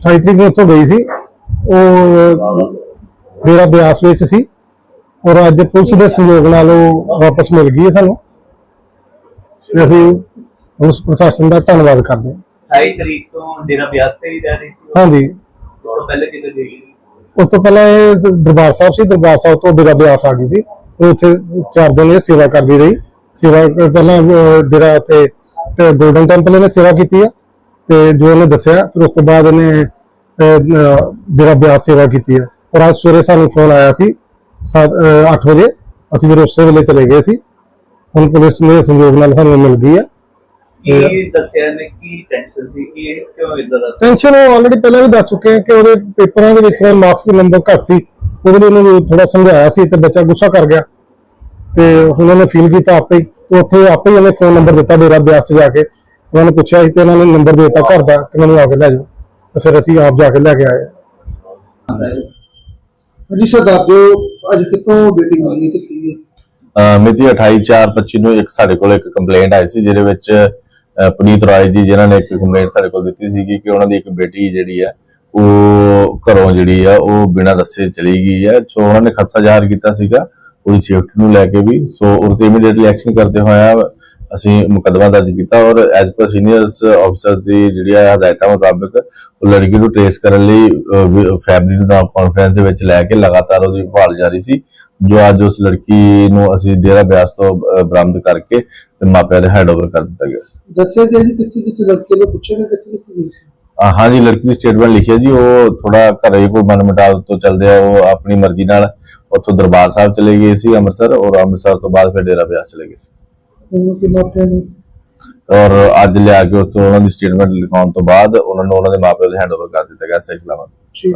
28 ਤਰੀਕ ਨੂੰ ਉੱਥੋਂ ਗਈ ਸੀ। ਉਹ ਮੇਰਾ ਬਿਆਸ ਵਿੱਚ ਸੀ। ਔਰ ਅੱਜ ਪੁਲਿਸ ਦੇ ਸਹਿਯੋਗ ਨਾਲ ਉਹ ਵਾਪਸ ਮਿਲ ਗਈ ਹੈ ਸਾਨੂੰ। ਤੇ ਅਸੀਂ ਉਸ ਪ੍ਰਸ਼ਾਸਨ ਦਾ ਧੰਨਵਾਦ ਕਰਦੇ ਹਾਂ। 28 ਤਰੀਕ ਤੋਂ ਡੇਰਾ ਬਿਆਸ ਤੇ ਹੀ ਰਹਿ ਰਹੀ ਸੀ ਹਾਂਜੀ। ਉਸ ਤੋਂ ਪਹਿਲੇ ਕਿਤੇ ਗਈ। ਉਸ ਤੋਂ ਪਹਿਲਾਂ ਇਹ ਦਰਬਾਰ ਸਾਹਿਬ ਸੀ। ਦਰਬਾਰ ਸਾਹਿਬ ਤੋਂ ਡੇਰਾ ਬਿਆਸ ਆ ਗਈ ਸੀ। ਉਹ ਉੱਥੇ ਚਾਰ ਦਿਨ ਇਹ ਸੇਵਾ ਕਰਦੀ ਰਹੀ। ਸੇਵਾ ਪਹਿਲਾਂ ਡੇਰਾ ਤੇ ਗੋਲਡਨ ਟੈਂਪਲ ਇਹਨੇ ਸੇਵਾ ਕੀਤੀ ਆ ਤੇ ਜੋ ਉਹਨੇ ਦੱਸਿਆ ਫਿਰ ਉਸ ਤੋਂ ਬਾਅਦ ਅਹ, ਡੇਰਾ ਬਿਆਸ ਸੇਵਾ ਕੀਤੀ ਆ ਔਰ ਅੱਜ ਸਵੇਰੇ ਸਾਨੂੰ ਫੋਨ ਆਇਆ ਸੀ 8 ਵਜੇ। ਅਸੀਂ ਫਿਰ ਉਸੇ ਵੇਲੇ ਚਲੇ ਗਏ ਸੀ। ਹੁਣ ਪੁਲਿਸ ਨੇ ਸੰਯੋਗ ਨਾਲ ਸਾਨੂੰ ਮਿਲ ਗਈ ਆ ਕੀ ਦੱਸਿਆ ਨੇ ਕੀ ਟੈਨਸ਼ਨ ਸੀ? ਕਿ ਇਹ ਕਿਉਂ ਇਦਾਂ ਦਾ ਟੈਨਸ਼ਨ ਉਹ ਆਲਰੇਡੀ ਪਹਿਲਾਂ ਵੀ ਦੱਸ ਚੁੱਕੇ ਆ ਕਿ ਉਹਦੇ ਪੇਪਰਾਂ ਦੇ ਵਿੱਚ ਮਾਰਕਸ ਦੇ ਨੰਬਰ ਘੱਟ ਸੀ। ਉਹਦੇ ਲਈ ਉਹਨੂੰ ਥੋੜਾ ਸਮਝਾਇਆ ਸੀ ਤੇ ਬੱਚਾ ਗੁੱਸਾ ਕਰ ਗਿਆ। ਤੇ ਹੁਣ ਉਹਨੇ ਫੀਲ ਕੀਤਾ ਆਪੇ ਹੀ। ਉੱਥੇ ਆਪੇ ਹੀ ਉਹਨੇ ਫੋਨ ਨੰਬਰ ਦਿੱਤਾ ਡੇਰਾ ਬਿਆਸ 'ਚ ਜਾ ਕੇ। ਉਹਨਾਂ ਨੇ ਪੁੱਛਿਆ ਸੀ ਤੇ ਉਹਨਾਂ ਨੇ ਨੰਬਰ ਦੇ ਦਿੱਤਾ ਘਰ ਦਾ ਕਿ ਮੈਨੂੰ ਆ ਕੇ ਲੈ ਜਾਓ। ਤੇ ਫਿਰ ਅਸੀਂ ਆਪ ਜਾ ਕੇ ਲੈ ਕੇ ਆਏ। ਜੀ ਸਰ ਦੱਸ ਦਿਓ ਅੱਜ ਕਿਤੋਂ ਬੇਟੀ ਮਿਲੀ ਤੇ ਕੀ ਹੈ? ਮਿਤੀ 28/4/25 ਨੂੰ ਇੱਕ ਸਾਡੇ ਕੋਲ ਇੱਕ ਕੰਪਲੇਂਟ ਆਈ ਸੀ ਜਿਹਦੇ ਵਿੱਚ ਅਹ ਪੁਨੀਤ ਰਾਏ ਜੀ ਜਿਨ੍ਹਾਂ ਨੇ ਇੱਕ ਕੰਪਲੇਂਟ ਸਾਡੇ ਕੋਲ ਦਿੱਤੀ ਸੀਗੀ ਕਿ ਉਹਨਾਂ ਦੀ ਇੱਕ ਬੇਟੀ ਜਿਹੜੀ ਆ ਉਹ ਘਰੋਂ ਜਿਹੜੀ ਆ ਉਹ ਬਿਨਾਂ ਦੱਸੇ ਚਲੀ ਗਈ ਹੈ ਸੋ ਉਹਨਾਂ ਨੇ ਖਦਸ਼ਾ ਜ਼ਾਹਰ ਕੀਤਾ ਸੀਗਾ ਉਹਦੀ ਸੇਫਟੀ ਨੂੰ ਲੈ ਕੇ ਵੀ। ਸੋ ਉਹਦੇ ਤੇ ਇਮੀਡੀਏਟਲੀ ਐਕਸ਼ਨ ਕਰਦੇ ਹੋਇਆ ਅਸੀਂ ਮੁਕੱਦਮਾ ਦਰਜ ਕੀਤਾ ਔਰ ਐਜ਼ ਪਰ ਸੀਨੀਅਰਸ ਆਫੀਸਰਸ ਦੀ ਜਿਹੜੀ ਆ ਹਦਾਇਤਾਂ ਮੁਤਾਬਕ ਉਹ ਲੜਕੀ ਨੂੰ ਟ੍ਰੇਸ ਕਰਨ ਲਈ ਫੈਮਿਲੀ ਨੂੰ ਨਾਲ ਕਾਨਫਰੰਸ ਦੇ ਵਿੱਚ ਲੈ ਕੇ ਲਗਾਤਾਰ ਉਹਦੀ ਭਾਲ ਜਾਰੀ ਸੀ ਜੋ ਅੱਜ ਉਸ ਲੜਕੀ ਨੂੰ ਅਸੀਂ ਡੇਰਾ ਬਿਆਸ ਤੋਂ ਬਰਾਮਦ ਕਰਕੇ ਤੇ ਮਾਪਿਆਂ ਦੇ ਹੈਂਡਓਵਰ ਕਰ ਦਿੱਤਾ ਗਿਆ। ਦੱਸਿਆ ਗਿਆ ਜੀ ਕਿੱਥੇ ਕਿੱਥੇ ਲੜਕੇ ਨੂੰ ਪੁੱਛਿਆ ਕਿੱਥੇ ਕਿੱਥੇ ਗਈ ਸੀ? ਅਹ, ਹਾਂਜੀ ਲੜਕੀ ਦੀ ਸਟੇਟਮੈਂਟ ਲਿਖੀ ਹੈ ਜੀ ਉਹ ਥੋੜਾ ਘਰੇ ਕੋਈ ਮਨਮਟਾਵ ਤੋਂ ਚੱਲਦੇ ਆ ਉਹ ਆਪਣੀ ਮਰਜ਼ੀ ਨਾਲ ਉੱਥੋਂ ਦਰਬਾਰ ਸਾਹਿਬ ਚਲੇ ਗਏ ਸੀ ਅੰਮ੍ਰਿਤਸਰ ਔਰ ਅੰਮ੍ਰਿਤਸਰ ਤੋਂ ਬਾਅਦ ਫਿਰ ਡੇਰਾ ਬਿਆਸ ਚਲੇ ਗਏ ਸੀ। ਉਹਨੂੰ ਕਿ ਮਾਪਿਆਂ ਨੂੰ ਔਰ ਅੱਜ ਲਿਆ ਕੇ ਉੱਥੋਂ ਉਹਨਾਂ ਦੀ ਸਟੇਟਮੈਂਟ ਲਿਖਾਉਣ ਤੋਂ ਬਾਅਦ ਉਹਨਾਂ ਨੂੰ ਉਹਨਾਂ ਦੇ ਮਾਪਿਆਂ ਦੇ ਹੈਂਡਓਵਰ ਕਰ ਦਿੱਤਾ ਗਿਆ ਸਹੀ ਸਲਾਮਤ